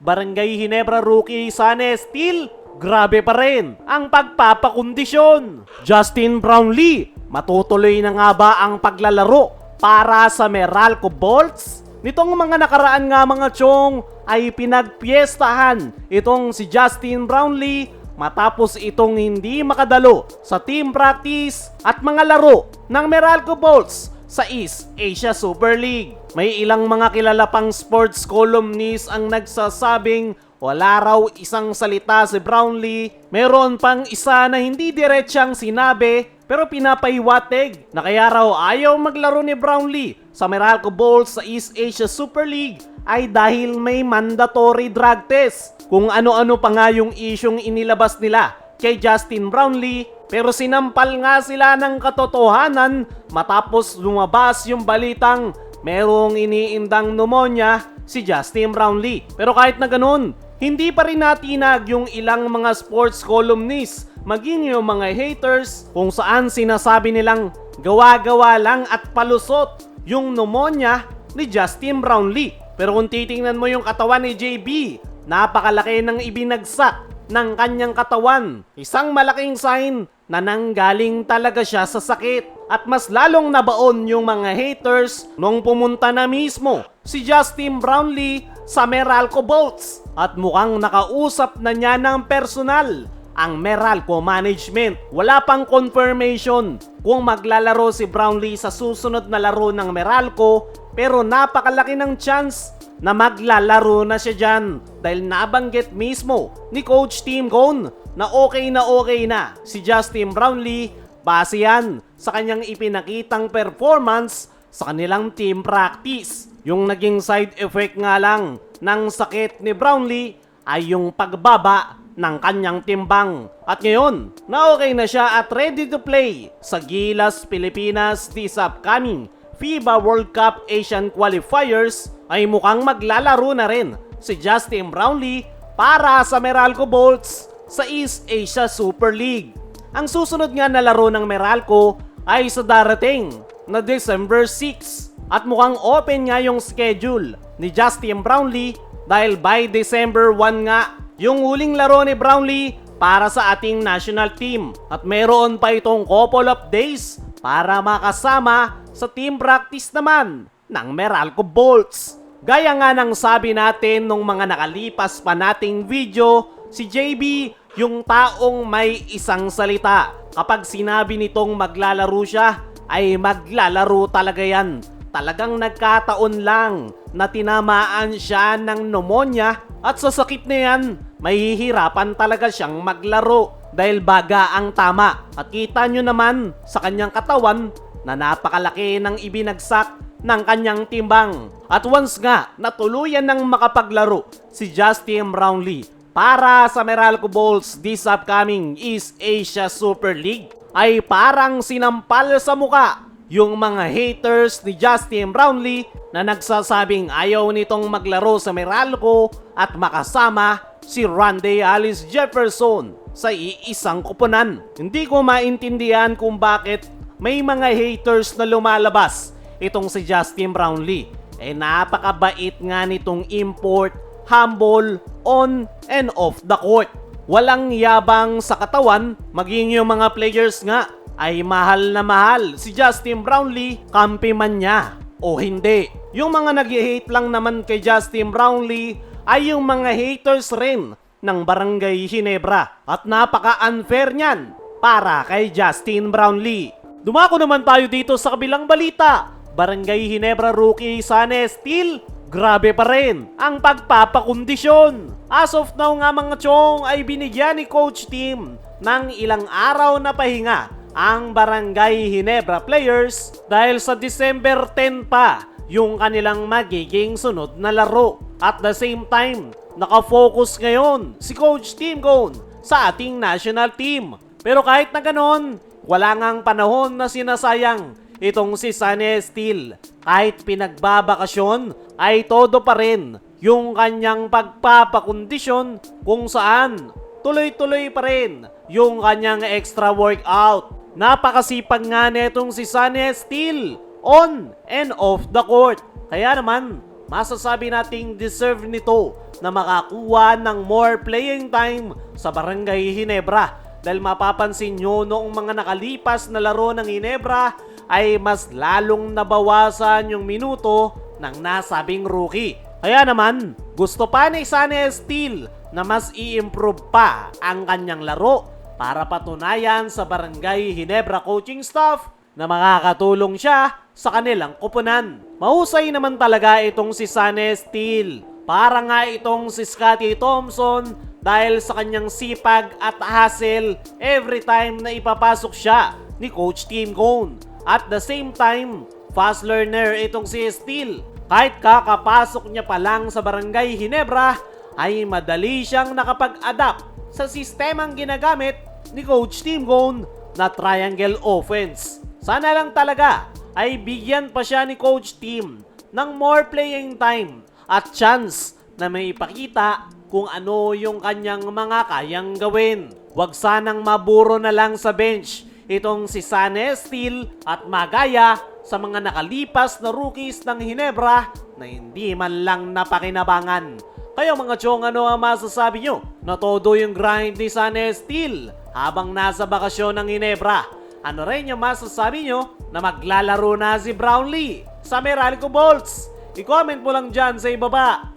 Barangay Hinebra rookie Sane Steel, grabe pa rin ang pagpapakondisyon. Justin Brownlee, matutuloy na nga ba ang paglalaro para sa Meralco Bolts? Nitong mga nakaraan nga mga chong ay pinagpiestahan itong si Justin Brownlee matapos itong hindi makadalo sa team practice at mga laro ng Meralco Bolts sa East Asia Super League. May ilang mga kilala pang sports columnists ang nagsasabing wala raw isang salita si Brownlee. Meron pang isa na hindi diretsang sinabi pero pinapahiwatig na kaya raw ayaw maglaro ni Brownlee sa Meralco Bulls sa East Asia Super League ay dahil may mandatory drug test. Kung ano-ano pa nga yung isyong inilabas nila kay Justin Brownlee pero sinampal nga sila ng katotohanan matapos lumabas yung balitang merong iniindang pneumonia si Justin Brownlee. Pero kahit na ganun, hindi pa rin natinag yung ilang mga sports columnists maging yung mga haters kung saan sinasabi nilang gawa-gawa lang at palusot yung pneumonia ni Justin Brownlee. Pero kung titingnan mo yung katawan ni JB, napakalaki ng ibinagsak ng kanyang katawan. Isang malaking sign na nanggaling talaga siya sa sakit. At mas lalong nabaon yung mga haters nung pumunta na mismo si Justin Brownlee sa Meralco Bolts. At mukhang nakausap na niya ng personal ang Meralco Management. Wala pang confirmation kung maglalaro si Brownlee sa susunod na laro ng Meralco pero napakalaki ng chance na maglalaro na siya dyan dahil nabanggit mismo ni Coach Tim Cone na okay na okay na si Justin Brownlee base yan sa kanyang ipinakitang performance sa kanilang team practice. Yung naging side effect nga lang ng sakit ni Brownlee ay yung pagbaba ng kanyang timbang. At ngayon, na okay na siya at ready to play sa Gilas, Pilipinas this upcoming FIBA World Cup Asian Qualifiers ay mukhang maglalaro na rin si Justin Brownlee para sa Meralco Bolts sa East Asia Super League. Ang susunod nga na laro ng Meralco ay sa darating na December 6 at mukhang open nga yung schedule ni Justin Brownlee dahil by December 1 nga yung huling laro ni Brownlee para sa ating national team at meron pa itong couple of days para makasama sa team practice naman ng Meralco Bolts. Gaya nga ng sabi natin nung mga nakalipas pa nating video, si JB yung taong may isang salita. Kapag sinabi nitong maglalaro siya, ay maglalaro talaga yan. Talagang nagkataon lang na tinamaan siya ng pneumonia at sa sakit na yan, mahihirapan talaga siyang maglaro dahil baga ang tama. At kita nyo naman sa kanyang katawan na napakalaki ng ibinagsak ng kanyang timbang. At once nga natuluyan ng makapaglaro si Justin Brownlee para sa Meralco Bulls this upcoming East Asia Super League ay parang sinampal sa muka yung mga haters ni Justin Brownlee na nagsasabing ayaw nitong maglaro sa Meralco at makasama si Randy Alice Jefferson sa iisang kupunan. Hindi ko maintindihan kung bakit may mga haters na lumalabas itong si Justin Brownlee. Eh napakabait nga nitong import, humble, on and off the court. Walang yabang sa katawan, maging yung mga players nga ay mahal na mahal si Justin Brownlee, kampi man niya o hindi. Yung mga nag-hate lang naman kay Justin Brownlee ay yung mga haters rin ng Barangay Ginebra at napaka-unfair niyan para kay Justin Brownlee. Dumako naman tayo dito sa kabilang balita. Barangay Ginebra rookie Sane Steel, grabe pa rin ang pagpapakondisyon. As of now nga mga chong ay binigyan ni Coach Tim ng ilang araw na pahinga ang Barangay Ginebra players dahil sa December 10 pa yung kanilang magiging sunod na laro. At the same time, nakafocus ngayon si Coach Tim Cone sa ating national team. Pero kahit na ganon, wala ngang panahon na sinasayang itong si Sunny Steel. Kahit pinagbabakasyon, ay todo pa rin yung kanyang pagpapakondisyon kung saan tuloy-tuloy pa rin yung kanyang extra workout. Napakasipag nga netong si Sunny Steel on and off the court. Kaya naman, masasabi nating deserve nito na makakuha ng more playing time sa Barangay Hinebra. Dahil mapapansin nyo noong mga nakalipas na laro ng Hinebra ay mas lalong nabawasan yung minuto ng nasabing rookie. Kaya naman, gusto pa ni Sunny Steel na mas i-improve pa ang kanyang laro para patunayan sa Barangay Hinebra coaching staff na makakatulong siya sa kanilang kupunan. Mahusay naman talaga itong si Sunny Steel. Para nga itong si Scotty Thompson dahil sa kanyang sipag at hustle every time na ipapasok siya ni Coach Tim Cone. At the same time, fast learner itong si Steel. Kahit kakapasok niya pa lang sa Barangay Hinebra, ay madali siyang nakapag-adapt sa sistemang ginagamit ni Coach Tim Cone na triangle offense. Sana lang talaga ay bigyan pa siya ni Coach Tim ng more playing time at chance na may ipakita kung ano yung kanyang mga kayang gawin. Huwag sanang maburo na lang sa bench itong si Sane Steel at Magaya sa mga nakalipas na rookies ng Hinebra na hindi man lang napakinabangan. Kayo mga chong ano ang masasabi nyo na todo yung grind ni Sane Steel habang nasa bakasyon ng Hinebra? Ano rin yung masasabi nyo na maglalaro na si Brownlee sa Meralco Bolts? I-comment mo lang dyan sa ibaba.